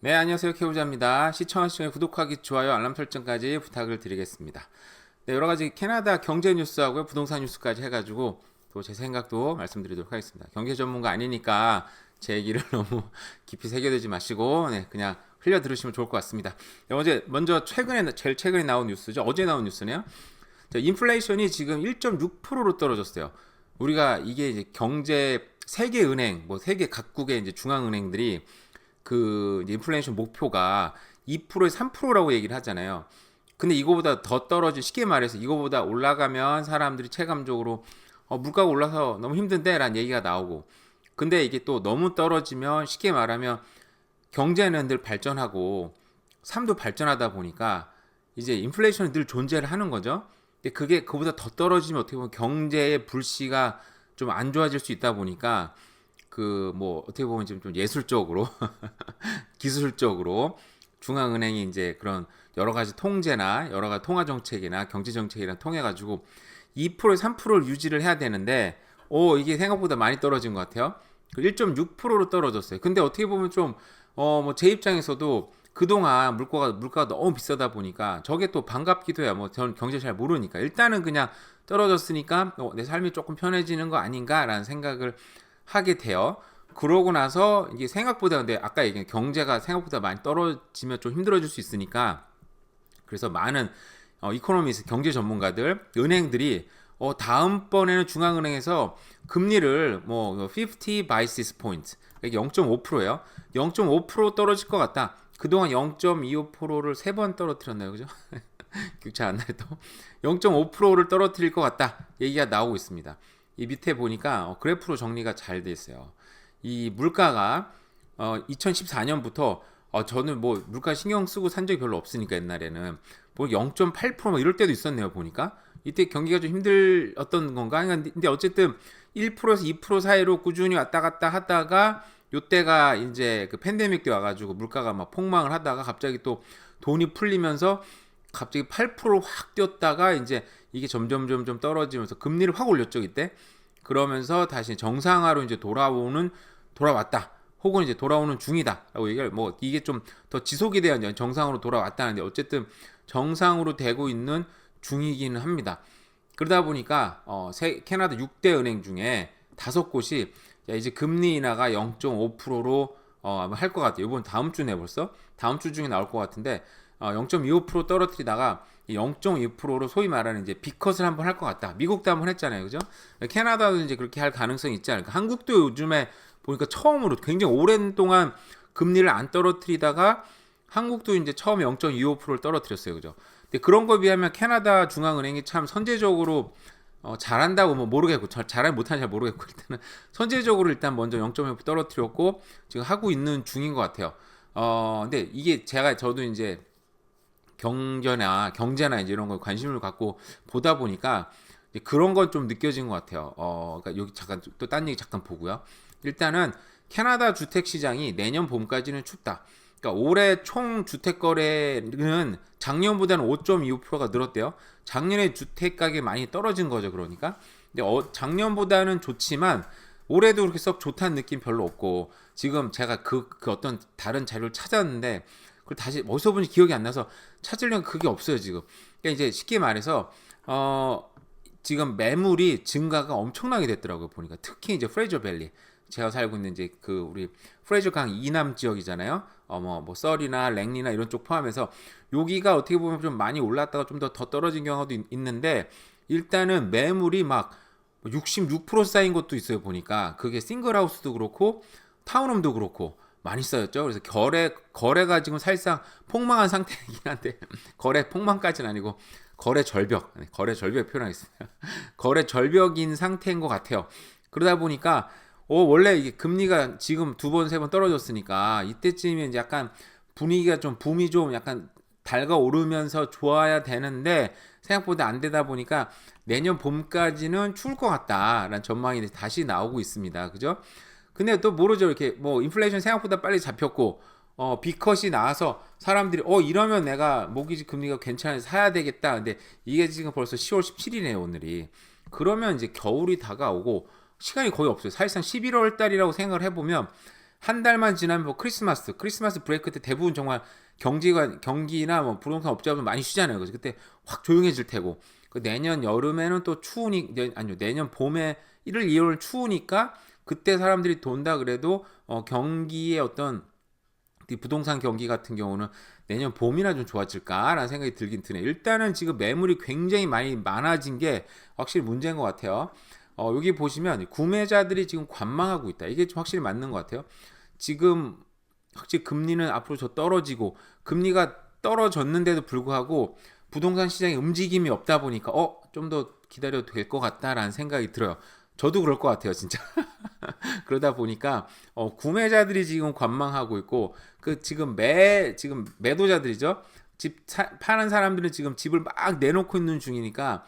네, 안녕하세요. 케우자입니다. 시청하시면 구독하기, 좋아요, 알람 설정까지 부탁을 드리겠습니다. 네, 여러 가지 캐나다 경제 뉴스하고요, 부동산 뉴스까지 해가지고 또 제 생각도 말씀드리도록 하겠습니다. 경제 전문가 아니니까 제 얘기를 너무 깊이 새겨들지 마시고, 네, 그냥 흘려 들으시면 좋을 것 같습니다. 네, 어제 먼저 최근에 제일 최근에 나온 뉴스죠. 어제 나온 뉴스네요. 자, 인플레이션이 지금 1.6%로 떨어졌어요. 우리가 이게 이제 경제 세계 은행, 뭐 세계 각국의 이제 중앙 은행들이 그 인플레이션 목표가 2%에서 3%라고 얘기를 하잖아요. 근데 이거보다 더 떨어진 쉽게 말해서 이거보다 올라가면 사람들이 체감적으로 어, 물가가 올라서 너무 힘든데라는 얘기가 나오고 근데 이게 또 너무 떨어지면 쉽게 말하면 경제는 늘 발전하고 삶도 발전하다 보니까 이제 인플레이션이 늘 존재를 하는 거죠. 근데 그게 그보다 더 떨어지면 어떻게 보면 경제의 불씨가 좀 안 좋아질 수 있다 보니까 그 뭐 어떻게 보면 좀, 좀 예술적으로 기술적으로 중앙은행이 이제 그런 여러 가지 통제나 여러 가지 통화 정책이나 경제 정책이랑 통해 가지고 2%에서 3%를 유지를 해야 되는데 오 이게 생각보다 많이 떨어진 것 같아요. 1.6%로 떨어졌어요. 근데 어떻게 보면 좀 어 뭐 제 입장에서도 그동안 물가가 물가가 너무 비싸다 보니까 저게 또 반갑기도 해요. 뭐전 경제 잘 모르니까 일단은 그냥 떨어졌으니까 어, 내 삶이 조금 편해지는 거 아닌가라는 생각을 하게 돼요. 그러고 나서 이게 생각보다 근데 아까 얘기한 경제가 생각보다 많이 떨어지면 좀 힘들어질 수 있으니까 그래서 많은 어, 이코노미스 경제 전문가들 은행들이 어, 다음번에는 중앙은행에서 금리를 뭐 50 basis point 0.5%예요. 0.5% 떨어질 것 같다. 그동안 0.25%를 세 번 떨어뜨렸나요, 그죠? 기억 안 나요 또 0.5%를 떨어뜨릴 것 같다 얘기가 나오고 있습니다. 이 밑에 보니까 어, 그래프로 정리가 잘 돼 있어요. 이 물가가 어, 2014년부터 어, 저는 뭐 물가 신경 쓰고 산 적이 별로 없으니까 옛날에는 뭐 0.8%뭐 이럴 때도 있었네요 보니까 이때 경기가 좀 힘들었던 건가? 근데 어쨌든 1%에서 2% 사이로 꾸준히 왔다 갔다 하다가 요때가 이제 그 팬데믹 때 와가지고 물가가 막 폭망을 하다가 갑자기 또 돈이 풀리면서 갑자기 8%확 뛰었다가 이제 이게 점점 점점 떨어지면서 금리를 확 올렸죠 이때 그러면서 다시 정상화로 이제 돌아오는 돌아왔다 혹은 이제 돌아오는 중이다라고 얘기를 뭐 이게 좀 더 지속이 돼야 정상으로 돌아왔다는데 어쨌든 정상으로 되고 있는 중이기는 합니다. 그러다 보니까 어, 세, 캐나다 6대 은행 중에 다섯 곳이 야, 이제 금리 인하가 0.5%로 어, 할 것 같아요. 이번 다음 주네 벌써 다음 주 중에 나올 것 같은데 어, 0.25% 떨어뜨리다가 0.2%로 소위 말하는 이제 비컷을 한번 할 것 같다. 미국도 한번 했잖아요, 그죠? 캐나다도 이제 그렇게 할 가능성이 있지 않을까. 한국도 요즘에 보니까 처음으로 굉장히 오랜 동안 금리를 안 떨어뜨리다가 한국도 이제 처음에 0.25%를 떨어뜨렸어요, 그죠? 근데 그런 거에 비하면 캐나다 중앙은행이 참 선제적으로 어, 잘한다고 뭐 모르겠고 잘 잘 못하는 잘 모르겠고 일단은 선제적으로 일단 먼저 0.5 떨어뜨렸고 지금 하고 있는 중인 것 같아요. 어 근데 이게 제가 저도 이제 경제나 경제나 이제 이런 거 관심을 갖고 보다 보니까 그런 건 좀 느껴진 것 같아요. 어 그러니까 여기 잠깐 또 딴 얘기 잠깐 보고요. 일단은 캐나다 주택 시장이 내년 봄까지는 춥다. 그러니까 올해 총 주택 거래는 작년보다는 5.25%가 늘었대요. 작년에 주택 가격이 많이 떨어진 거죠. 그러니까. 근데 어, 작년보다는 좋지만 올해도 그렇게 썩 좋다는 느낌 별로 없고 지금 제가 그, 그 어떤 다른 자료를 찾았는데 그걸 다시 어디서 보니 기억이 안 나서 찾으려면 그게 없어요 지금. 그러니까 이제 쉽게 말해서 어 지금 매물이 증가가 엄청나게 됐더라고요 보니까 특히 이제 프레저 밸리 제가 살고 있는 이제 그 우리 프레저 강 이남 지역이잖아요. 어뭐 뭐 썰이나 랭리나 이런 쪽 포함해서 여기가 어떻게 보면 좀 많이 올랐다가 좀 더 더 떨어진 경우도 있, 있는데 일단은 매물이 막 66% 쌓인 것도 있어요 보니까 그게 싱글하우스도 그렇고 타운홈도 그렇고 많이 쌓였죠. 그래서 거래 거래가 지금 사실상 폭망한 상태이긴 한데 거래 폭망까지는 아니고 거래 절벽 거래 절벽 표현하겠습니다. 거래 절벽인 상태인 것 같아요. 그러다 보니까 어, 원래 이게 금리가 지금 두 번, 세 번 떨어졌으니까 이제 약간 분위기가 좀 붐이 좀 약간 달가오르면서 좋아야 되는데 생각보다 안 되다 보니까 내년 봄까지는 추울 것 같다라는 전망이 다시 나오고 있습니다. 그죠? 근데 또 모르죠. 이렇게 뭐 인플레이션 생각보다 빨리 잡혔고 어 비컷이 나와서 사람들이 어 이러면 내가 모기지 금리가 괜찮아서 사야 되겠다. 근데 이게 지금 벌써 10월 17일이네요, 오늘이. 그러면 이제 겨울이 다가오고 시간이 거의 없어요. 사실상 11월 달이라고 생각을 해 보면 한 달만 지나면 뭐 크리스마스, 크리스마스 브레이크 때 대부분 정말 경기가 경기나 뭐 부동산 업자분 많이 쉬잖아요. 그래서 그때 확 조용해질 테고 그 내년 여름에는 또 추우니 내- 아니요 내년 봄에 1월, 2월 추우니까 그때 사람들이 돈다 그래도 어, 경기의 어떤 이 부동산 경기 같은 경우는 내년 봄이나 좀 좋아질까라는 생각이 들긴 드네요. 일단은 지금 매물이 굉장히 많이 많아진 게 확실히 문제인 것 같아요. 어, 여기 보시면 구매자들이 지금 관망하고 있다. 이게 좀 확실히 맞는 것 같아요. 지금 확실히 금리는 앞으로 더 떨어지고 금리가 떨어졌는데도 불구하고 부동산 시장에 움직임이 없다 보니까 어 좀 더 기다려도 될 것 같다라는 생각이 들어요. 저도 그럴 것 같아요, 진짜. 그러다 보니까 어, 구매자들이 지금 관망하고 있고 그 지금 매 지금 매도자들이죠. 집 사, 파는 사람들은 지금 집을 막 내놓고 있는 중이니까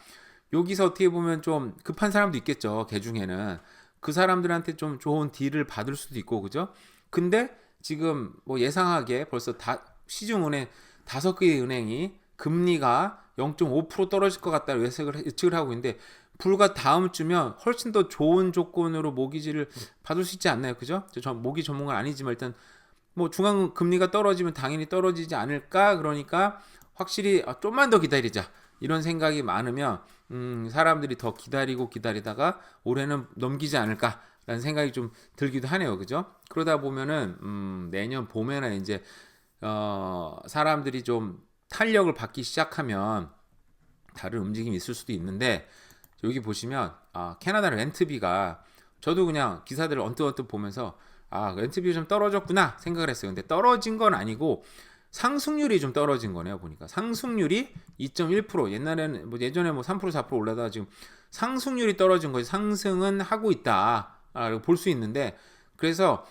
여기서 어떻게 보면 좀 급한 사람도 있겠죠. 개 중에는 그 사람들한테 좀 좋은 딜을 받을 수도 있고 그죠? 근데 지금 뭐 예상하게 벌써 다 시중은행 다섯 개의 은행이 금리가 0.5% 떨어질 것 같다는 예측을 예측을 하고 있는데 불과 다음 주면 훨씬 더 좋은 조건으로 모기지를 받을 수 있지 않나요? 그죠? 저- 저 모기 전문가 아니지만 일단 뭐 중앙 금리가 떨어지면 당연히 떨어지지 않을까? 그러니까 확실히 아, 좀만 더 기다리자. 이런 생각이 많으면 음, 사람들이 더 기다리고 기다리다가 올해는 넘기지 않을까라는 생각이 좀 들기도 하네요. 그죠? 그러다 보면은 음, 내년 봄에는 이제 어, 사람들이 좀 탄력을 받기 시작하면 다른 움직임이 있을 수도 있는데 여기 보시면 아, 캐나다 렌트비가 저도 그냥 기사들을 언뜻언뜻 보면서 아 렌트비 좀 떨어졌구나 생각을 했어요. 근데 떨어진 건 아니고 상승률이 좀 떨어진 거네요. 보니까 상승률이 2.1% 옛날에는 뭐 예전에 뭐 3% 4% 올라다가 지금 상승률이 떨어진 거지 상승은 하고 있다 볼수 있는데 그래서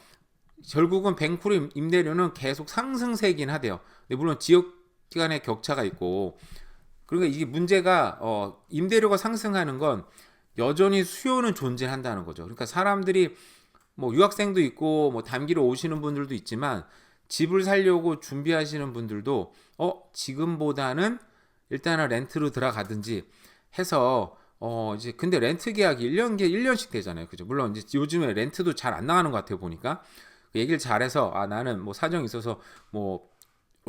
결국은 뱅크로 임대료는 계속 상승세긴 하대요. 물론 지역 기간의 격차가 있고 그러니까 이게 문제가 어 임대료가 상승하는 건 여전히 수요는 존재한다는 거죠. 그러니까 사람들이 뭐 유학생도 있고 뭐 단기로 오시는 분들도 있지만 집을 살려고 준비하시는 분들도 어 지금보다는 일단은 렌트로 들어가든지 해서 어 이제 근데 렌트 계약이 1년 계 1년씩 되잖아요. 그죠? 물론 이제 요즘에 렌트도 잘 안 나가는 것 같아요, 보니까. 얘기를 잘해서 아 나는 뭐 사정이 있어서 뭐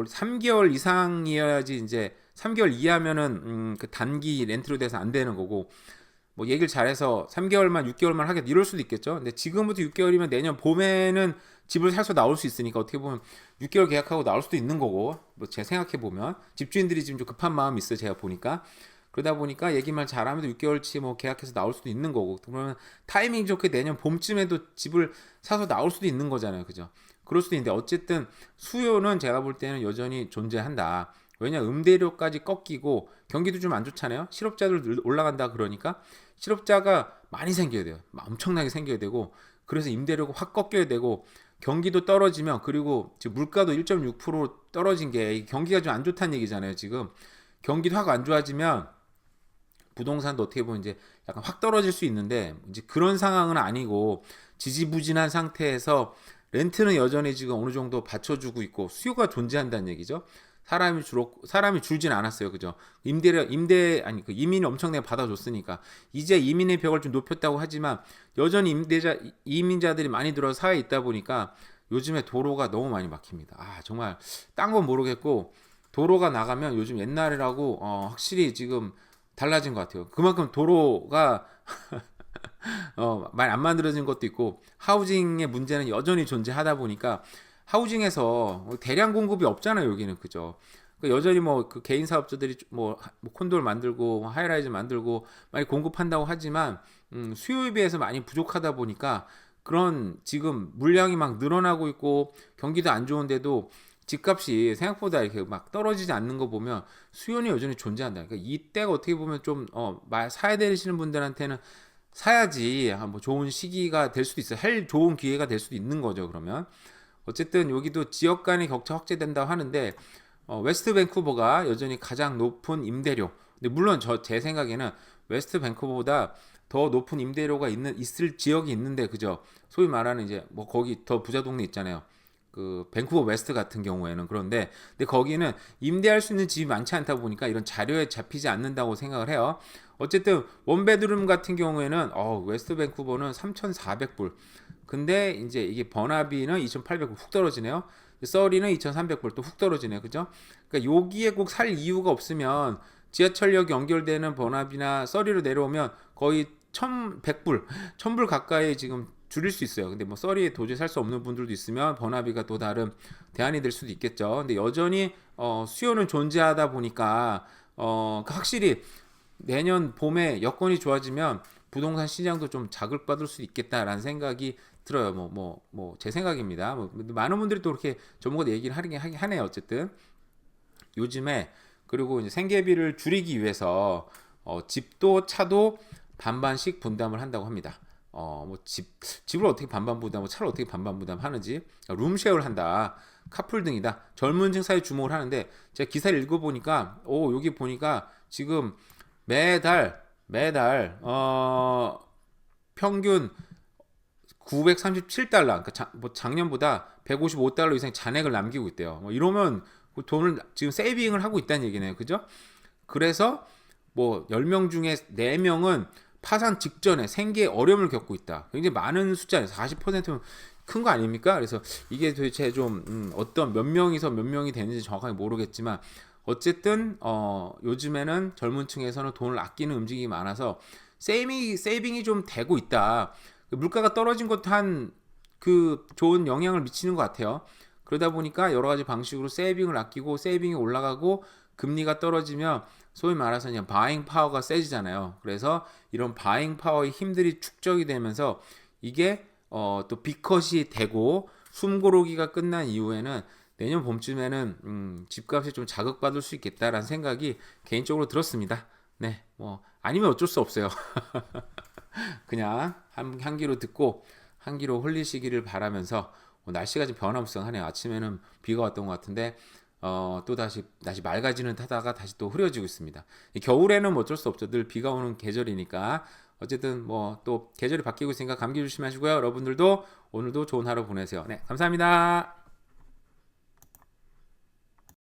3개월 이상이어야지 이제 3개월 이하면은 음, 그 단기 렌트로 돼서 안 되는 거고 뭐 얘기를 잘해서 3개월만 6개월만 하겠다 이럴 수도 있겠죠. 근데 지금부터 6개월이면 내년 봄에는 집을 사서 나올 수 있으니까 어떻게 보면 6개월 계약하고 나올 수도 있는 거고 뭐 제가 생각해 보면 집주인들이 지금 좀 급한 마음이 있어요. 제가 보니까 그러다 보니까 얘기만 잘하면 6개월치 뭐 계약해서 나올 수도 있는 거고 그러면 타이밍 좋게 내년 봄쯤에도 집을 사서 나올 수도 있는 거잖아요. 그죠? 그럴 수도 있는데 어쨌든 수요는 제가 볼 때는 여전히 존재한다. 왜냐 음대료까지 꺾이고 경기도 좀 안 좋잖아요. 실업자들 늘- 올라간다 그러니까 실업자가 많이 생겨야 돼요. 엄청나게 생겨야 되고 그래서 임대료가 확 꺾여야 되고 경기도 떨어지면 그리고 지금 물가도 1.6% 떨어진 게이 경기가 좀 안 좋다는 얘기잖아요. 지금 경기도 확 안 좋아지면 부동산도 어떻게 보면 이제 약간 확 떨어질 수 있는데 이제 그런 상황은 아니고 지지부진한 상태에서 렌트는 여전히 지금 어느 정도 받쳐주고 있고 수요가 존재한다는 얘기죠. 사람이 줄었 사람이 줄진 않았어요, 그죠? 임대료 임대 아니 그 이민이 엄청나게 받아줬으니까 이제 이민의 벽을 좀 높였다고 하지만 여전히 임대자 이민자들이 많이 들어 사회에 있다 보니까 요즘에 도로가 너무 많이 막힙니다. 아 정말 딴 건 모르겠고 도로가 나가면 요즘 옛날이라고 어, 확실히 지금 달라진 것 같아요. 그만큼 도로가 어, 많이 안 만들어진 것도 있고 하우징의 문제는 여전히 존재하다 보니까 하우징에서 대량 공급이 없잖아요 여기는 그죠. 그 여전히 뭐 그 개인 사업자들이 뭐, 하- 뭐 콘도를 만들고 하이라이즈 만들고 많이 공급한다고 하지만 음, 수요에 비해서 많이 부족하다 보니까 그런 지금 물량이 막 늘어나고 있고 경기도 안 좋은데도 집값이 생각보다 이렇게 막 떨어지지 않는 거 보면 수요는 여전히 존재한다. 그러니까 이때가 어떻게 보면 좀 어, 말 사야 되시는 분들한테는 사야지 아, 뭐 좋은 시기가 될 수도 있어요. 할 좋은 기회가 될 수도 있는 거죠. 그러면 어쨌든 여기도 지역 간의 격차 확대된다고 하는데 어, 웨스트 밴쿠버가 여전히 가장 높은 임대료. 근데 물론 저 제 생각에는 웨스트 밴쿠버보다 더 높은 임대료가 있는 있을 지역이 있는데 그죠? 소위 말하는 이제 뭐 거기 더 부자 동네 있잖아요. 그 밴쿠버 웨스트 같은 경우에는 그런데 근데 거기는 임대할 수 있는 집이 많지 않다 보니까 이런 자료에 잡히지 않는다고 생각을 해요. 어쨌든 원베드룸 같은 경우에는 어 웨스트 밴쿠버는 3,400불. 근데 이제 이게 버나비는 2,800불 훅 떨어지네요. 서리는 2,300불 또 훅 떨어지네요. 그죠? 그러니까 여기에 꼭 살 이유가 없으면 지하철역 연결되는 버나비나 서리로 내려오면 거의 1,100불, 1,000불 가까이 지금 줄일 수 있어요. 근데 뭐 서리에 도저히 살 수 없는 분들도 있으면 버나비가 또 다른 대안이 될 수도 있겠죠. 근데 여전히 어, 수요는 존재하다 보니까 어, 확실히 내년 봄에 여건이 좋아지면 부동산 시장도 좀 자극받을 수 있겠다라는 생각이 들어요. 뭐 뭐 뭐 제 생각입니다. 뭐 많은 분들이 또 이렇게 전문가 얘기를 하긴 하네요. 어쨌든 요즘에 그리고 이제 생계비를 줄이기 위해서 어, 집도 차도 반반씩 분담을 한다고 합니다. 어, 뭐 집, 집을 어떻게 반반 부담하고 차를 어떻게 반반 부담하는지 룸쉐어를 한다. 카풀 등이다. 젊은 층 사이 주목을 하는데 제가 기사를 읽어보니까 오 여기 보니까 지금 매달 매달 어 평균 937달러 그러니까 자, 뭐 작년보다 155달러 이상 잔액을 남기고 있대요. 뭐 이러면 그 돈을 지금 세이빙을 하고 있다는 얘기네요. 그죠? 그래서 뭐 10명 중에 4명은 파산 직전에 생계에 어려움을 겪고 있다. 굉장히 많은 숫자예요. 40%면 큰 거 아닙니까? 그래서 이게 도대체 좀 음, 어떤 몇 명이서 몇 명이 되는지 정확하게 모르겠지만 어쨌든 어, 요즘에는 젊은 층에서는 돈을 아끼는 움직임이 많아서 세이빙이 세이빙이 좀 되고 있다. 그 물가가 떨어진 것도 한 그 좋은 영향을 미치는 것 같아요. 그러다 보니까 여러 가지 방식으로 세이빙을 아끼고 세이빙이 올라가고 금리가 떨어지면 소위 말해서 그냥 바잉 파워가 세지잖아요. 그래서 이런 바잉 파워의 힘들이 축적이 되면서 이게 어, 또 비컷이 되고 숨고르기가 끝난 이후에는 내년 봄쯤에는 음, 집값이 좀 자극받을 수 있겠다라는 생각이 개인적으로 들었습니다. 네, 뭐 아니면 어쩔 수 없어요. 그냥 한, 향기로 듣고 향기로 흘리시기를 바라면서 뭐 날씨가 좀 변화무쌍하네요. 아침에는 비가 왔던 것 같은데 어, 또 다시 다시 맑아지는 타다가 다시 또 흐려지고 있습니다. 이 겨울에는 뭐 어쩔 수 없죠. 늘 비가 오는 계절이니까 어쨌든 뭐 또 계절이 바뀌고 있으니까 감기 조심하시고요. 여러분들도 오늘도 좋은 하루 보내세요. 네, 감사합니다.